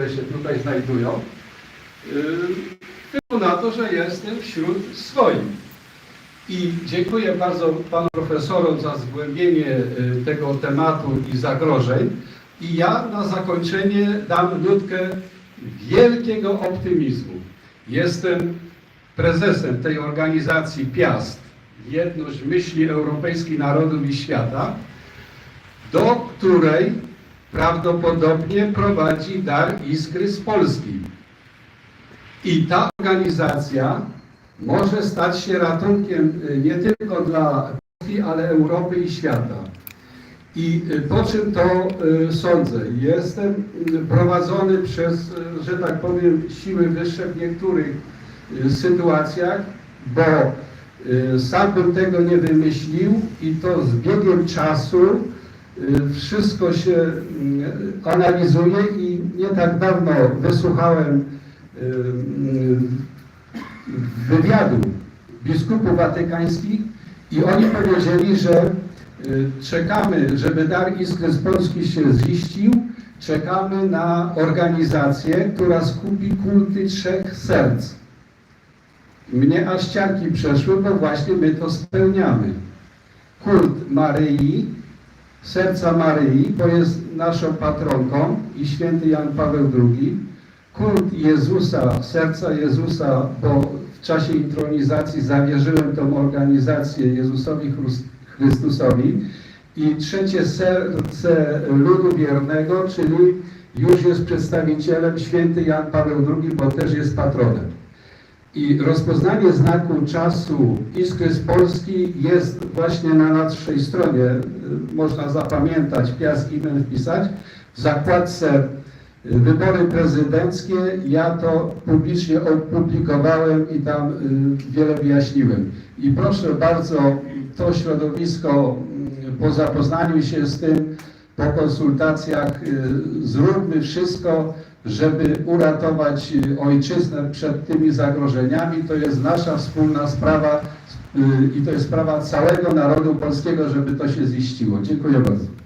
które się tutaj znajdują, yy, tylko na to, że jestem wśród swoich. I dziękuję bardzo panu profesorom za zgłębienie yy, tego tematu i zagrożeń. I ja na zakończenie dam nutkę wielkiego optymizmu. Jestem prezesem tej organizacji PIAST, Jedność Myśli Europejskiej Narodów i Świata, do której prawdopodobnie prowadzi Dar Iskry z Polski. I ta organizacja może stać się ratunkiem y, nie tylko dla Polski, ale Europy i świata. I y, po czym to y, sądzę? Jestem prowadzony przez, że tak powiem, siły wyższe w niektórych sytuacjach, bo sam bym tego nie wymyślił i to z biegiem czasu wszystko się y, analizuje i nie tak dawno wysłuchałem y, y, wywiadu biskupów watykańskich i oni powiedzieli, że y, czekamy, żeby dar Iskry z Polski się ziścił, czekamy na organizację, która skupi kulty trzech serc. Mnie aż ciarki przeszły, bo właśnie my to spełniamy. Kult Maryi, serca Maryi, bo jest naszą patronką i święty Jan Paweł II. Kult Jezusa, serca Jezusa, bo w czasie intronizacji zawierzyłem tą organizację Jezusowi Chrystusowi. I trzecie serce ludu wiernego, czyli już jest przedstawicielem święty Jan Paweł II, bo też jest patronem. I rozpoznanie znaku czasu Iskry z Polski jest właśnie na naszej stronie. Y, Można zapamiętać, piask imię wpisać. W zakładce y, wybory prezydenckie ja to publicznie opublikowałem i tam y, wiele wyjaśniłem. I proszę bardzo, to środowisko po zapoznaniu się z tym, po konsultacjach y, zróbmy wszystko, żeby uratować y, ojczyznę przed tymi zagrożeniami. To jest nasza wspólna sprawa y, i to jest sprawa całego narodu polskiego, żeby to się ziściło. Dziękuję bardzo.